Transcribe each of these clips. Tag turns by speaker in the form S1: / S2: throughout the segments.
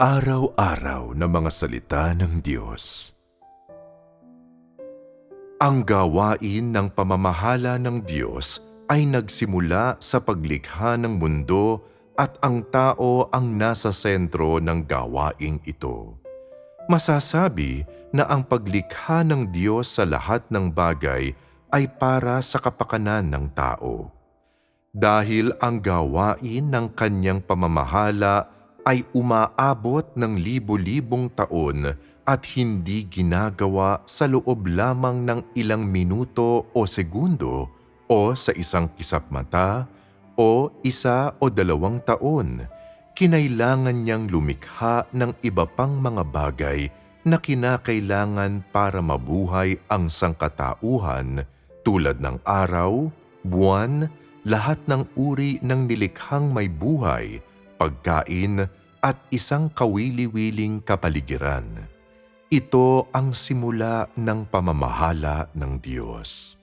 S1: Araw-araw na mga salita ng Diyos. Ang gawain ng pamamahala ng Diyos ay nagsimula sa paglikha ng mundo at ang tao ang nasa sentro ng gawaing ito. Masasabi na ang paglikha ng Diyos sa lahat ng bagay ay para sa kapakanan ng tao. Dahil ang gawain ng kanyang pamamahala ay umaabot ng libo-libong taon at hindi ginagawa sa loob lamang ng ilang minuto o segundo o sa isang kisap mata o isa o dalawang taon. Kinailangan niyang lumikha ng iba pang mga bagay na kinakailangan para mabuhay ang sangkatauhan tulad ng araw, buwan, lahat ng uri ng nilikhang may buhay, pagkain at isang kawili-wiling kapaligiran. Ito ang simula ng pamamahala ng Diyos.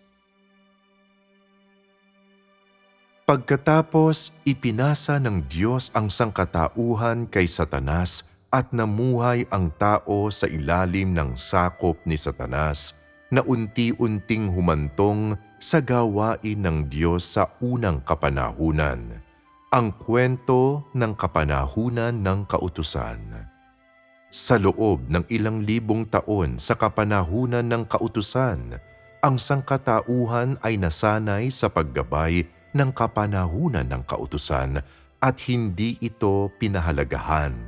S1: Pagkatapos, ipinasa ng Diyos ang sangkatauhan kay Satanas at namuhay ang tao sa ilalim ng sakop ni Satanas na unti-unting humantong sa gawain ng Diyos sa unang kapanahunan. Ang kwento ng kapanahunan ng kautusan. Sa loob ng ilang libong taon sa kapanahunan ng kautusan, ang sangkatauhan ay nasanay sa paggabay ng kapanahunan ng kautusan at hindi ito pinahalagahan.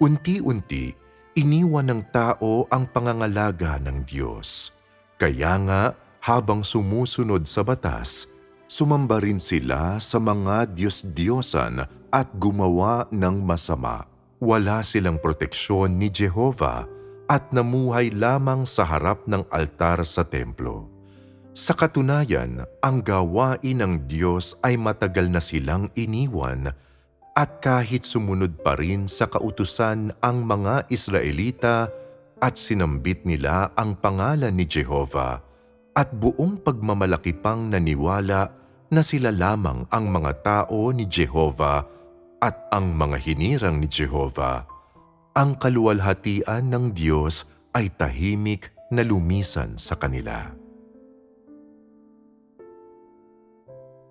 S1: Unti-unti, iniwan ng tao ang pangangalaga ng Diyos. Kaya nga, habang sumusunod sa batas, sumamba rin sila sa mga Diyos-Diyosan at gumawa ng masama. Wala silang proteksyon ni Jehova at namuhay lamang sa harap ng altar sa templo. Sa katunayan, ang gawain ng Diyos ay matagal na silang iniwan at kahit sumunod pa rin sa kautusan ang mga Israelita at sinambit nila ang pangalan ni Jehova at buong pagmamalaki pang naniwala na sila lamang ang mga tao ni Jehova at ang mga hinirang ni Jehova. Ang kaluwalhatian ng Diyos ay tahimik na lumisan sa kanila.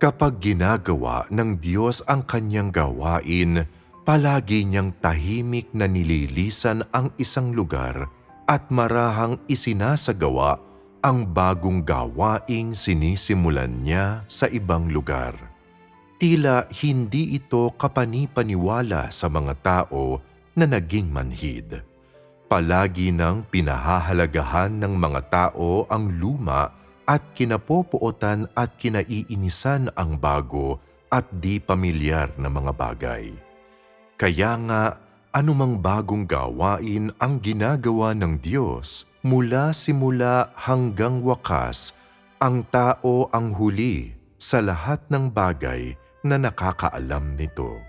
S1: Kapag ginagawa ng Diyos ang kanyang gawain, palagi niyang tahimik na nililisan ang isang lugar at marahang isinasagawa ang bagong gawaing sinisimulan niya sa ibang lugar. Tila hindi ito kapanipaniwala sa mga tao na naging manhid. Palagi nang pinahahalagahan ng mga tao ang luma at kinapopuotan at kinaiinisan ang bago at di pamilyar na mga bagay. Kaya nga, anumang bagong gawain ang ginagawa ng Diyos mula simula hanggang wakas, ang tao ang huli sa lahat ng bagay na nakakaalam nito.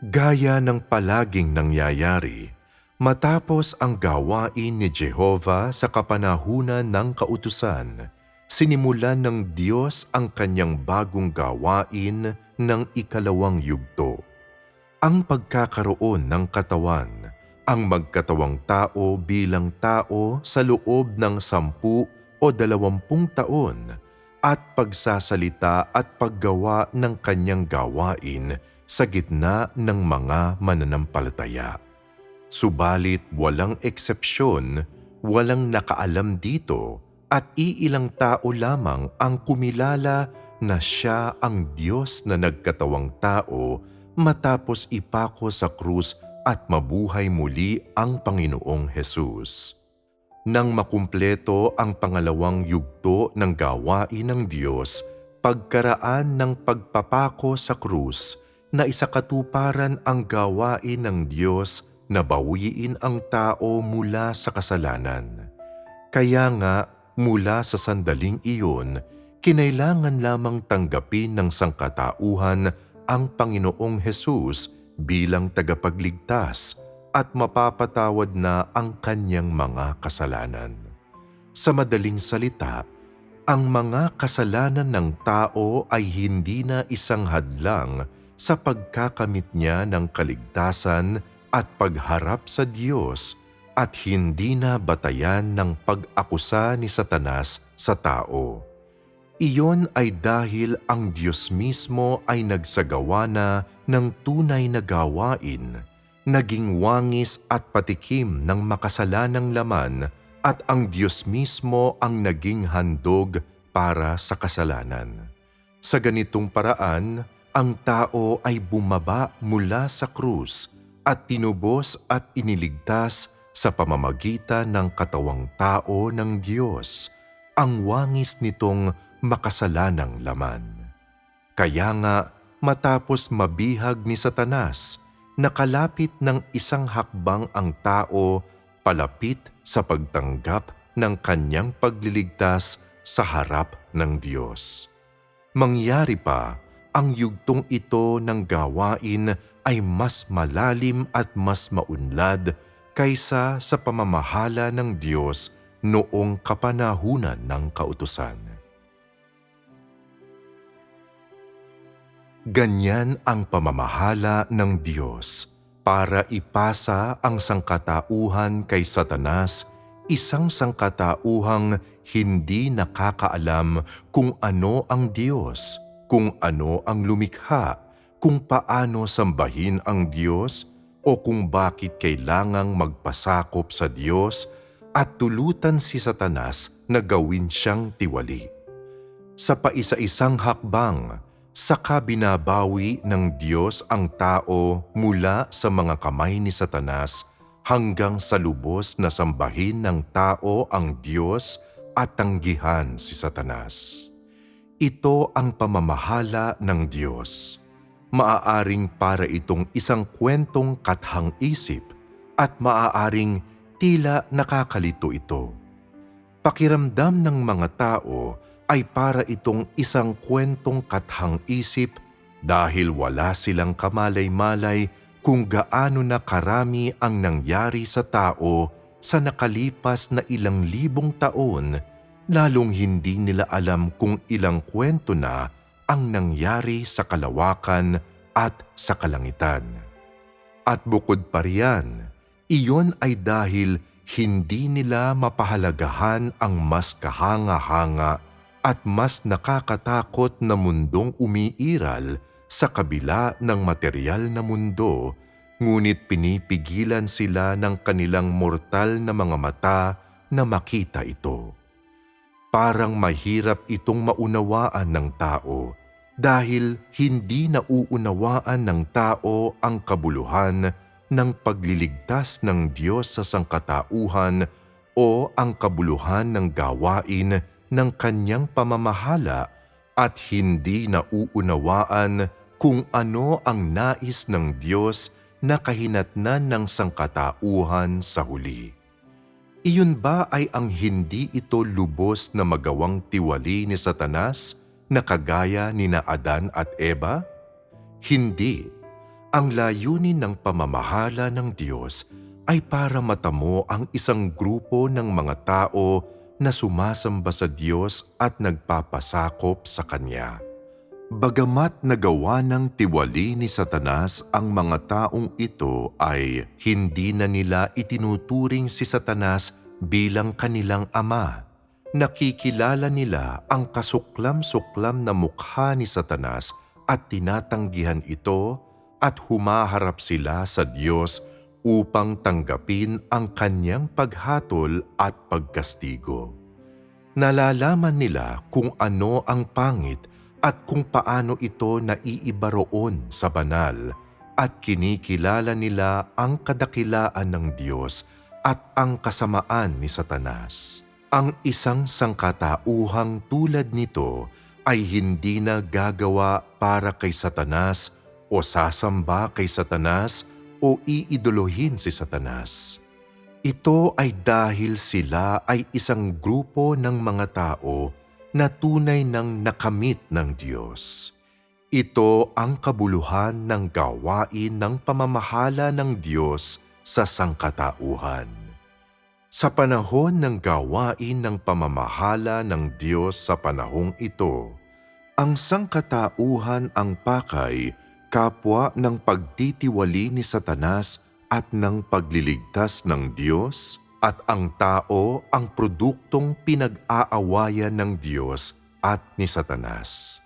S1: Gaya ng palaging nangyayari, matapos ang gawain ni Jehova sa kapanahunan ng kautusan, sinimulan ng Diyos ang kanyang bagong gawain ng ikalawang yugto. Ang pagkakaroon ng katawan, ang magkatawang tao bilang tao sa loob ng sampu o dalawampung taon at pagsasalita at paggawa ng kanyang gawain sa gitna ng mga mananampalataya. Subalit walang eksepsyon, walang nakaalam dito at iilang tao lamang ang kumilala na siya ang Diyos na nagkatawang tao matapos ipako sa krus at mabuhay muli ang Panginoong Hesus. Nang makumpleto ang pangalawang yugto ng gawain ng Diyos, pagkaraan ng pagpapako sa krus, na isakatuparan ang gawain ng Diyos na bawiin ang tao mula sa kasalanan. Kaya nga, mula sa sandaling iyon, kinailangan lamang tanggapin ng sangkatauhan ang Panginoong Hesus bilang tagapagligtas at mapapatawad na ang kanyang mga kasalanan. Sa madaling salita, ang mga kasalanan ng tao ay hindi na isang hadlang sa pagkakamit niya ng kaligtasan at pagharap sa Diyos at hindi na batayan ng pag-akusa ni Satanas sa tao. Iyon ay dahil ang Diyos mismo ay nagsagawa na ng tunay na gawain, naging wangis at patikim ng makasalanang laman at ang Diyos mismo ang naging handog para sa kasalanan. Sa ganitong paraan, ang tao ay bumaba mula sa krus at tinubos at iniligtas sa pamamagitan ng katawang tao ng Diyos, ang wangis nitong makasalanang laman. Kaya nga, matapos mabihag ni Satanas, nakalapit ng isang hakbang ang tao palapit sa pagtanggap ng kanyang pagliligtas sa harap ng Diyos. Mangyari pa, ang yugtong ito ng gawain ay mas malalim at mas maunlad kaysa sa pamamahala ng Diyos noong kapanahunan ng kautusan. Ganyan ang pamamahala ng Diyos para ipasa ang sangkatauhan kay Satanas, isang sangkatauhang hindi nakakaalam kung ano ang Diyos, kung ano ang lumikha, kung paano sambahin ang Diyos, o kung bakit kailangang magpasakop sa Diyos at tulutan si Satanas na gawin siyang tiwali. Sa paisa-isang hakbang, saka binabawi ng Diyos ang tao mula sa mga kamay ni Satanas hanggang sa lubos na sambahin ng tao ang Diyos at tanggihan si Satanas. Ito ang pamamahala ng Diyos. Maaaring para itong isang kwentong kathang isip at maaaring tila nakakalito ito. Pakiramdam ng mga tao ay para itong isang kwentong kathang isip dahil wala silang kamalay-malay kung gaano na karami ang nangyari sa tao sa nakalipas na ilang libong taon, lalong hindi nila alam kung ilang kwento na ang nangyari sa kalawakan at sa kalangitan. At bukod pa riyan, iyon ay dahil hindi nila mapahalagahan ang mas kahanga-hanga at mas nakakatakot na mundong umiiral sa kabila ng material na mundo, ngunit pinipigilan sila ng kanilang mortal na mga mata na makita ito. Parang mahirap itong maunawaan ng tao dahil hindi nauunawaan ng tao ang kabuluhan ng pagliligtas ng Diyos sa sangkatauhan o ang kabuluhan ng gawain ng kanyang pamamahala at hindi nauunawaan kung ano ang nais ng Diyos na kahinatnan ng sangkatauhan sa huli. Iyon ba ay ang hindi ito lubos na magawang tiwali ni Satanas na kagaya ni na Adan at Eva? Hindi. Ang layunin ng pamamahala ng Diyos ay para matamo ang isang grupo ng mga tao na sumasamba sa Diyos at nagpapasakop sa Kanya. Bagamat nagawa ng tiwali ni Satanas ang mga taong ito ay hindi na nila itinuturing si Satanas bilang kanilang ama. Nakikilala nila ang kasuklam-suklam na mukha ni Satanas at tinatanggihan ito at humaharap sila sa Diyos upang tanggapin ang kanyang paghatol at pagkastigo. Nalalaman nila kung ano ang pangit at kung paano ito naiiba sa banal at kinikilala nila ang kadakilaan ng Diyos at ang kasamaan ni Satanas. Ang isang sangkatauhang tulad nito ay hindi na gagawa para kay Satanas o sasamba kay Satanas o iidolohin si Satanas. Ito ay dahil sila ay isang grupo ng mga tao na tunay ng nakamit ng Diyos. Ito ang kabuluhan ng gawain ng pamamahala ng Diyos sa sangkatauhan. Sa panahon ng gawain ng pamamahala ng Diyos sa panahong ito, ang sangkatauhan ang pakay kapwa ng pagtitiwali ni Satanas at ng pagliligtas ng Diyos at ang tao ang produktong pinag-aawayan ng Diyos at ni Satanas.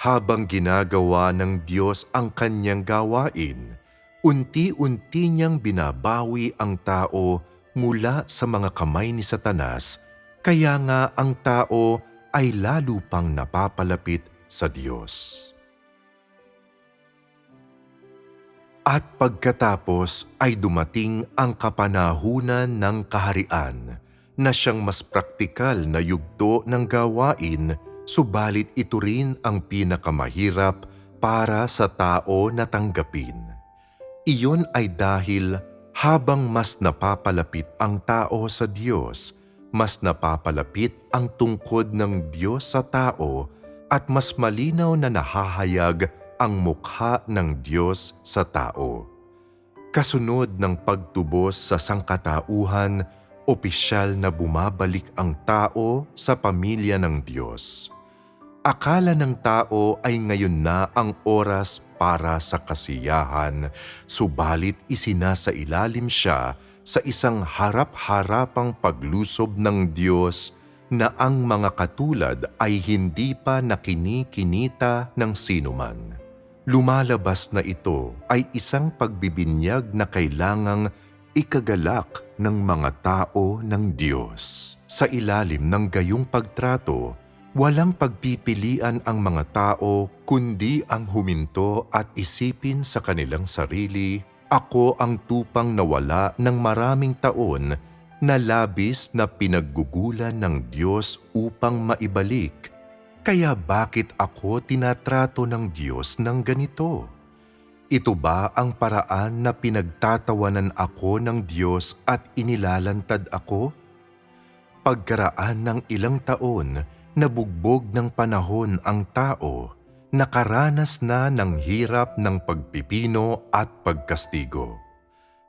S1: Habang ginagawa ng Diyos ang kanyang gawain, unti-unti niyang binabawi ang tao mula sa mga kamay ni Satanas, kaya nga ang tao ay lalo pang napapalapit sa Diyos. At pagkatapos ay dumating ang kapanahunan ng kaharian na siyang mas praktikal na yugto ng gawain subalit ito rin ang pinakamahirap para sa tao na tanggapin. Iyon ay dahil habang mas napapalapit ang tao sa Diyos, mas napapalapit ang tungkod ng Diyos sa tao at mas malinaw na nahahayag ang mukha ng Diyos sa tao. Kasunod ng pagtubos sa sangkatauhan, opisyal na bumabalik ang tao sa pamilya ng Diyos. Akala ng tao ay ngayon na ang oras para sa kasiyahan, subalit isinasailalim siya sa isang harap-harapang paglusob ng Diyos na ang mga katulad ay hindi pa nakinikinita ng sinuman. Lumalabas na ito ay isang pagbibinyag na kailangang ikagalak ng mga tao ng Diyos. Sa ilalim ng gayong pagtrato, walang pagpipilian ang mga tao kundi ang huminto at isipin sa kanilang sarili, ako ang tupang nawala ng maraming taon na labis na pinaggugulan ng Diyos upang maibalik kaya bakit ako tinatrato ng Diyos ng ganito? Ito ba ang paraan na pinagtatawanan ako ng Diyos at inilalantad ako? Pagkaraan ng ilang taon, nabugbog ng panahon ang tao, nakaranas na ng hirap ng pagpipino at pagkastigo.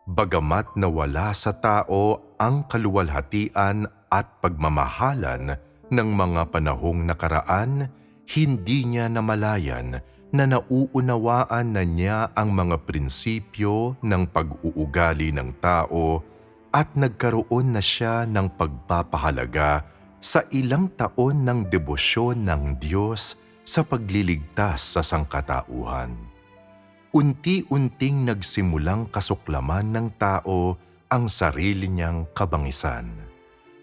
S1: Bagamat nawala sa tao ang kaluwalhatian at pagmamahalan, ng mga panahong nakaraan, hindi niya namalayan na nauunawaan na niya ang mga prinsipyo ng pag-uugali ng tao at nagkaroon na siya ng pagpapahalaga sa ilang taon ng debosyon ng Diyos sa pagliligtas sa sangkatauhan. Unti-unting nagsimulang kasuklaman ng tao ang sarili niyang kabangisan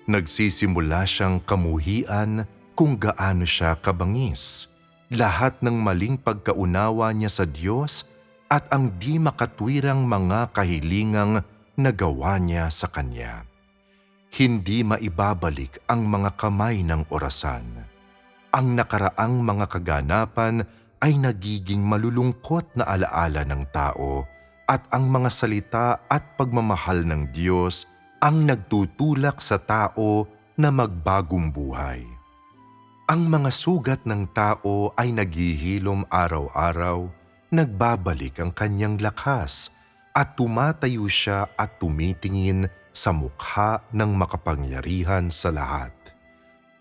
S1: nagsisimula siyang kamuhian kung gaano siya kabangis. Lahat ng maling pagkaunawa niya sa Diyos at ang di makatwirang mga kahilingang nagawa niya sa Kanya. Hindi maibabalik ang mga kamay ng orasan. Ang nakaraang mga kaganapan ay nagiging malulungkot na alaala ng tao at ang mga salita at pagmamahal ng Diyos ang nagtutulak sa tao na magbagong buhay. Ang mga sugat ng tao ay naghihilom araw-araw, nagbabalik ang kanyang lakas at tumatayo siya at tumitingin sa mukha ng makapangyarihan sa lahat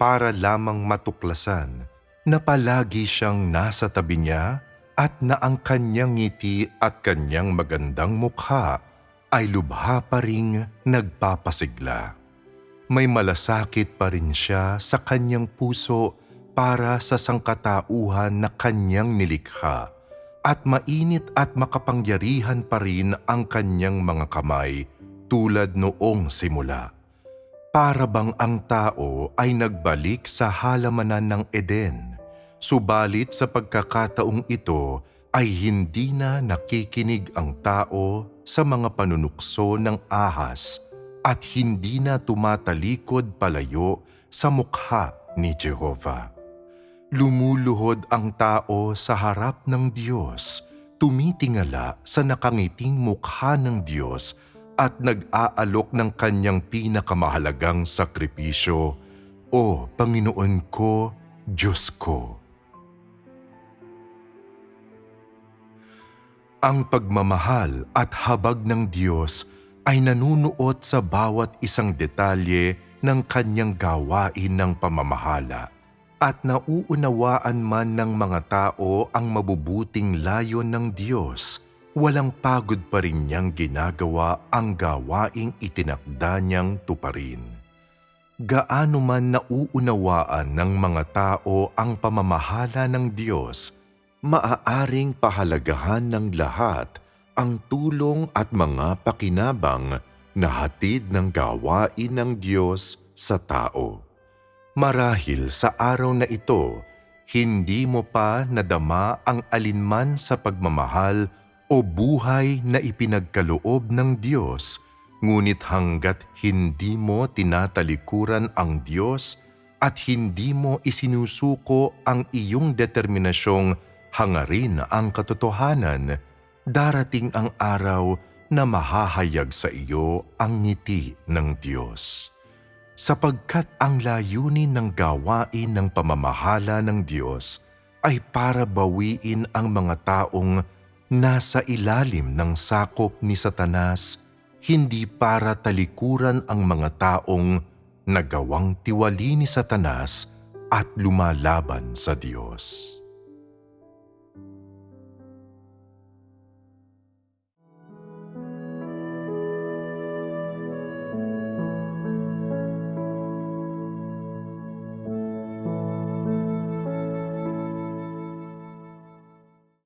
S1: para lamang matuklasan na palagi siyang nasa tabi niya at na ang kanyang ngiti at kanyang magandang mukha ay lubha pa ring nagpapasigla. May malasakit pa rin siya sa kanyang puso para sa sangkatauhan na kanyang nilikha at mainit at makapangyarihan pa rin ang kanyang mga kamay tulad noong simula. Para bang ang tao ay nagbalik sa halamanan ng Eden, subalit sa pagkakataong ito ay hindi na nakikinig ang tao sa mga panunukso ng ahas at hindi na tumatalikod palayo sa mukha ni Jehova. Lumuluhod ang tao sa harap ng Diyos, tumitingala sa nakangiting mukha ng Diyos at nag-aalok ng kanyang pinakamahalagang sakripisyo, O Panginoon ko, Diyos ko. Ang pagmamahal at habag ng Diyos ay nanunuot sa bawat isang detalye ng kanyang gawain ng pamamahala. At nauunawaan man ng mga tao ang mabubuting layon ng Diyos, walang pagod pa rin niyang ginagawa ang gawaing itinakda niyang tuparin. Gaano man nauunawaan ng mga tao ang pamamahala ng Diyos, maaaring pahalagahan ng lahat ang tulong at mga pakinabang na hatid ng gawain ng Diyos sa tao. Marahil sa araw na ito, hindi mo pa nadama ang alinman sa pagmamahal o buhay na ipinagkaloob ng Diyos, ngunit hanggat hindi mo tinatalikuran ang Diyos at hindi mo isinusuko ang iyong determinasyong hangarin ang katotohanan, darating ang araw na mahahayag sa iyo ang ngiti ng Diyos sapagkat ang layunin ng gawain ng pamamahala ng Diyos ay para bawiin ang mga taong nasa ilalim ng sakop ni Satanas, hindi para talikuran ang mga taong nagawang tiwali ni Satanas at lumalaban sa Diyos.